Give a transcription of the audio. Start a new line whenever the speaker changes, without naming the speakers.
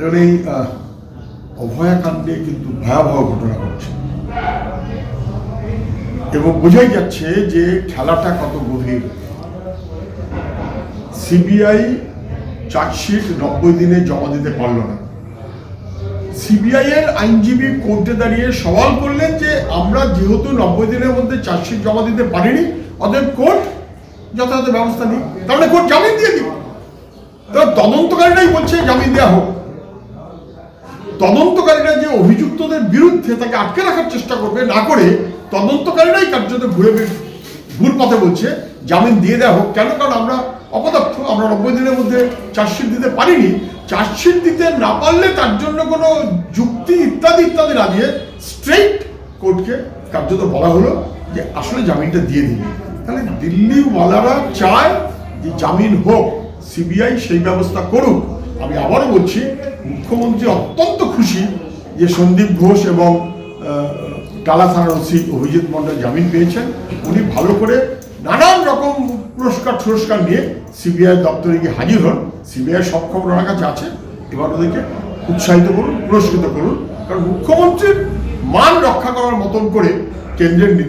দেখুন এই অভয়াকাণ্ডে কিন্তু ভয়াবহ ঘটনা ঘটছে। এবং বোঝাই যাচ্ছে যে খেলাটা কত গভীর। সিবিআই চার্জশিট নব্বই দিনে জমা দিতে পারল না। সিবিআই এর আইনজীবী কোর্টে দাঁড়িয়ে সওয়াল করলেন যে আমরা যেহেতু নব্বই দিনের মধ্যে চার্জশিট জমা দিতে পারিনি, অতএব কোর্ট যথাযথ ব্যবস্থা নিই তাহলে কোর্ট জামিন দিয়ে তো তদন্তকারীরাই বলছে জামিন দেওয়া হোক। তদন্তকারীরা যে অভিযুক্তদের বিরুদ্ধে তাকে আটকে রাখার চেষ্টা করবে না করে তদন্তকারীরাই কার্যত ঘুরে ভুল পথে বলছে, জামিন দিয়ে দেওয়া হোক। কেন? কারণ আমরা অপদার্থ, আমরা নব্বই দিনের মধ্যে চার্জশিট দিতে পারিনি। চার্জশিট দিতে না পারলে তার জন্য কোনো যুক্তি ইত্যাদি ইত্যাদি না দিয়ে স্ট্রেইট কোর্টকে কার্যত বলা হলো যে আসলে জামিনটা দিয়ে দিন তাহলে দিল্লিওয়ালারা চায় যে জামিন হোক, সিবিআই সেই ব্যবস্থা করুক। আমি আবারও বলছি, মুখ্যমন্ত্রী অত্যন্ত খুশি যে সন্দীপ ঘোষ এবং টালা থানার ওসি অভিজিৎ মন্ডল জামিন পেয়েছেন। উনি ভালো করে নানান রকম পুরস্কার পুরস্কার নিয়ে সিবিআই দপ্তরে গিয়ে হাজির হন। সিবিআই সব খবর ওনার কাছে আছে। এবার ওদেরকে উৎসাহিত করুন, পুরস্কৃত করুন। কারণ মুখ্যমন্ত্রীর মান রক্ষা করার মতন করে কেন্দ্রের